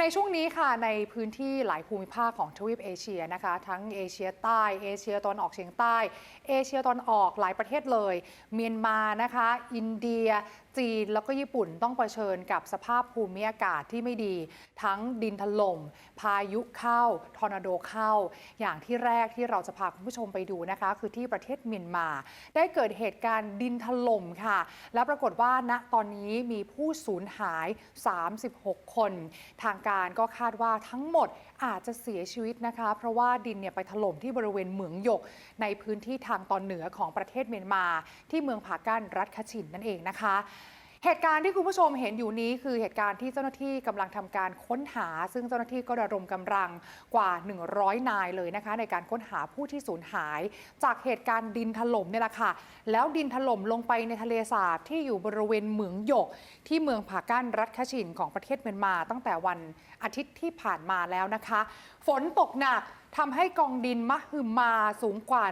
ในช่วงนี้ค่ะในพื้นที่หลายภูมิภาคของทวีปเอเชียนะคะ ทั้งเอเชียใต้ เอเชียตะวันออกเฉียงใต้ เอเชียตะวันออกหลายประเทศเลย เมียนมานะคะ อินเดีย จีนแล้วก็ญี่ปุ่นต้องเผชิญกับสภาพภูมิอากาศที่ไม่ดี ทั้งดินถล่มพายุเข้าทอร์นาโดเข้า อย่างที่แรกที่เราจะพาคุณผู้ชมไปดูนะคะ คือที่ประเทศเมียนมา ได้เกิดเหตุการณ์ดินถล่มค่ะ และปรากฏว่าณตอนนี้มีผู้สูญหาย 36 คนทางการก็คาดว่าทั้งหมดอาจจะเสียชีวิตนะคะ เพราะว่าดินเนี่ยไปถล่มที่บริเวณเหมืองหยก ในพื้นที่ทางตอนเหนือของประเทศเมียนมา ที่เมืองผากั้นรัฐคชินนั่นเองนะคะ เหตุการณ์ที่คุณผู้ชมเห็นอยู่นี้คือเหตุการณ์ที่เจ้าหน้าที่กำลังทำการค้นหา ซึ่งเจ้าหน้าที่ก็ระดมกำลังกว่า 100 นายเลยนะคะ ในการค้นหาผู้ที่สูญหาย จากเหตุการณ์ดินถล่มเนี่ยแหละค่ะ แล้วดินถล่มลงไปในทะเลสาบที่อยู่บริเวณเหมืองหยก ที่เมืองผากั้นรัฐคชินของประเทศเมียนมา ตั้งแต่วันอาทิตย์ที่ผ่านมาแล้วนะคะ ฝนตกหนัก ทำให้กองดินมหึมาสูงกว่า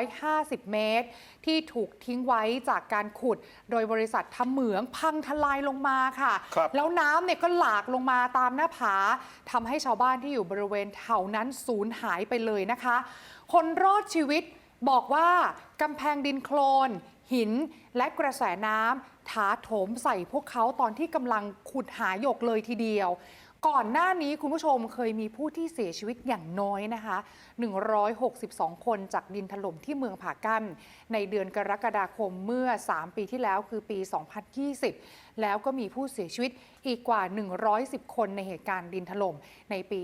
150 เมตร ที่ถูกทิ้งไว้จากการขุด โดยบริษัททำเหมืองพังทลายลงมาค่ะครับแล้วน้ำเนี่ยก็หลากลงมาตามหน้าผาทำให้ชาวบ้านที่อยู่บริเวณแถวนั้นสูญหายไปเลยนะคะ คนรอดชีวิตบอกว่ากำแพงดินโคลน หินและกระแสน้ำถาโถมใส่พวกเขาตอนที่กำลังขุดหาหยกเลยทีเดียว ก่อนหน้านี้คุณผู้ชมเคยมีผู้ที่เสียชีวิตอย่างน้อยนะคะ 162 คนจากดินถล่มที่เมืองผากั้น ในเดือนกรกฎาคมเมื่อ 3 ปีที่แล้วคือปี 2020 แล้วก็มีผู้เสียชีวิตอีกกว่า 110 คนในเหตุการณ์ดินถล่มในปี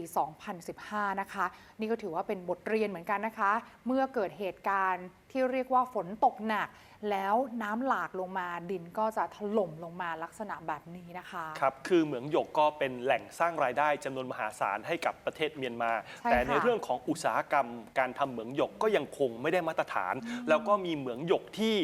2015 นะคะ นี่ก็ถือว่าเป็นบทเรียนเหมือนกันนะคะ เมื่อเกิดเหตุการณ์ ที่เรียกว่าฝนตกหนัก แล้วน้ำหลากลงมาดินก็จะถล่มลงมาลักษณะแบบนี้นะคะ ครับ คือเหมืองหยกก็เป็นแหล่งสร้างรายได้จำนวนมหาศาลให้กับประเทศเมียนมา ใช่แต่ในค่ะ เรื่องของอุตสาหกรรมการทำเหมืองหยกก็ยังคงไม่ได้มาตรฐาน แล้วก็มีเหมืองหยกที่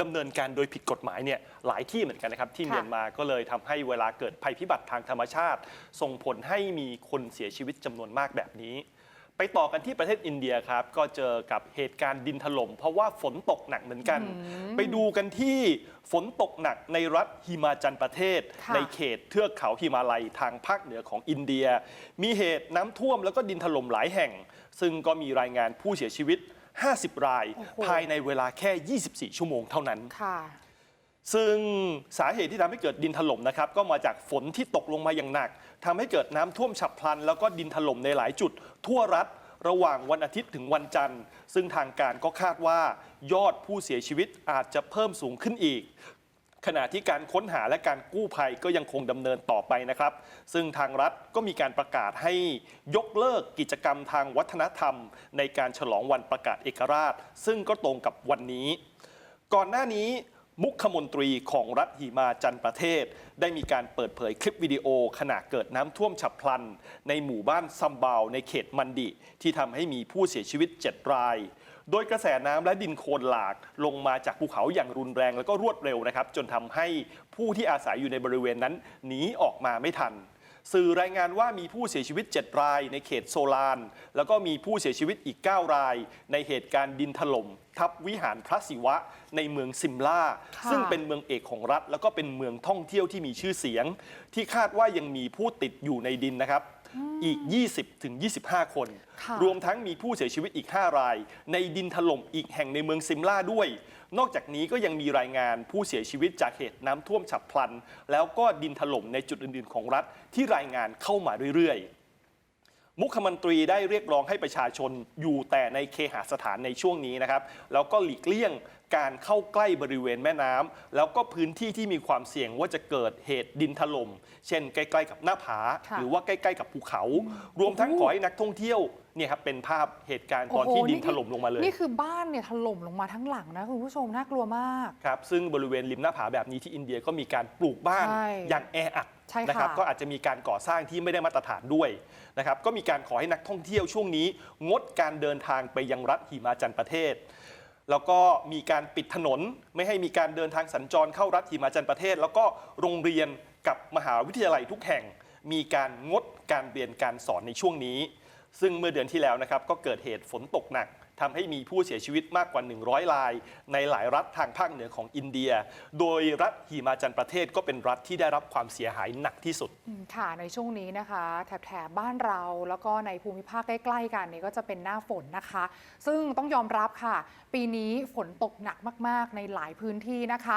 ดำเนินการโดยผิดกฎหมายเนี่ยหลายที่เหมือนกันนะครับที่ค่ะ เมียนมาก็เลยทำให้เวลาเกิดภัยพิบัติทางธรรมชาติ ส่งผลให้มีคนเสียชีวิตจำนวนมากแบบนี้ ไปต่อกันที่ประเทศอินเดียครับ ก็เจอกับเหตุการณ์ดินถล่มเพราะว่าฝนตกหนักเหมือนกัน ไปดูกันที่ฝนตกหนักในรัฐฮิมาจันประเทศค่ะในเขตเทือกเขาฮิมาลัยทางภาคเหนือของอินเดีย มีเหตุน้ำท่วมแล้วก็ดินถล่มหลายแห่ง ซึ่งก็มีรายงานผู้เสียชีวิต 50 รายโอ้โหภายในเวลาแค่ 24 ชั่วโมงเท่านั้นค่ะ ซึ่งสาเหตุที่ทำให้เกิดดินถล่มนะครับก็มาจากฝนที่ตกลงมาอย่างหนักทำให้เกิดน้ำท่วมฉับพลัน แล้วก็ดินถล่มในหลายจุด ทั่วรัฐระหว่างวันอาทิตย์ถึงวันจันทร์ ซึ่งทางการก็คาดว่ายอดผู้เสียชีวิตอาจจะเพิ่มสูงขึ้นอีก ขณะที่การค้นหาและการกู้ภัยก็ยังคงดำเนินต่อไปนะครับ ซึ่งทางรัฐก็มีการประกาศให้ยกเลิกกิจกรรมทางวัฒนธรรม ในการฉลองวันประกาศเอกราช ซึ่งก็ตรงกับวันนี้ ก่อนหน้านี้ มุขมนตรีของรัฐหิมาจันประเทศ ได้มีการเปิดเผยคลิปวิดีโอขณะเกิดน้ำท่วมฉับพลัน ในหมู่บ้านซัมบาวในเขตมันดิ ที่ทำให้มีผู้เสียชีวิต 7 ราย โดยกระแสน้ำและดินโคลนหลากลงมาจากภูเขาอย่างรุนแรงแล้วก็รวดเร็วนะครับ จนทำให้ผู้ที่อาศัยอยู่ในบริเวณนั้นหนีออกมาไม่ทัน สื่อรายงานว่ามีผู้เสียชีวิต 7 รายในเขตโซลาน แล้วก็มีผู้เสียชีวิตอีก 9 ราย ในเหตุการณ์ดินถล่มทับวิหารพระศิวะในเมืองซิมลาค่ะซึ่งเป็นเมืองเอกของรัฐ แล้วก็เป็นเมืองท่องเที่ยวที่มีชื่อเสียง ที่คาดว่ายังมีผู้ติดอยู่ในดินนะครับ อีก 20ถึง25 คนค่ะรวมทั้งมีผู้เสียชีวิตอีก 5 ราย ในดินถล่มอีกแห่งในเมืองซิมลาด้วย นอกจากนี้ก็ยังมีรายงานผู้เสียชีวิตจากเหตุน้ำท่วมฉับพลัน แล้วก็ดินถล่มในจุดอื่นๆ ของรัฐที่รายงานเข้ามาเรื่อยๆ มุขมนตรีได้เรียกร้องให้ประชาชนอยู่แต่ในเคหสถานในช่วงนี้นะครับ แล้วก็หลีกเลี่ยงการเข้าใกล้บริเวณแม่น้ำแล้วก็พื้นที่ที่มีความเสี่ยงว่าจะเกิดเหตุดินถล่มเช่นใกล้ ๆ กับหน้าผาค่ะหรือว่าใกล้ ๆ กับภูเขา รวมทั้งขอให้นักท่องเที่ยวเนี่ยครับเป็นภาพเหตุการณ์ตอนที่โโหดินถล่มลงมาเลย นี่คือบ้านเนี่ยถล่มลงมาทั้งหลังนะคุณผู้ชมน่ากลัวมากครับซึ่งบริเวณริมหน้าผาแบบนี้ที่อินเดียก็มีการปลูกบ้านใช่อย่างแออัด ใช่ค่ะ นะครับก็อาจจะมีการก่อสร้างที่ไม่ได้มาตรฐานด้วยนะครับก็มีการขอให้นักท่องเที่ยวช่วงนี้ งดการเดินทางไปยังรัฐหิมาจันประเทศ แล้วก็มีการปิดถนนไม่ให้มีการเดินทางสัญจรเข้ารัฐหิมาจันประเทศ แล้วก็โรงเรียนกับมหาวิทยาลัยทุกแห่ง มีการงดการเรียนการสอนในช่วงนี้ ซึ่งเมื่อเดือนที่แล้วนะครับก็เกิดเหตุฝนตกหนัก ทำให้มีผู้เสียชีวิตมากกว่า 100ราย ในหลายรัฐทางภาคเหนือของอินเดีย โดยรัฐหิมาจันประเทศก็เป็นรัฐที่ได้รับความเสียหายหนักที่สุดค่ะในช่วงนี้นะคะแถบแถบบ้านเราแล้วก็ในภูมิภาคใกล้ ๆ กันนี่ก็จะเป็นหน้าฝนนะคะ ซึ่งต้องยอมรับค่ะ ปีนี้ฝนตกหนักมาก ๆ ในหลายพื้นที่นะคะ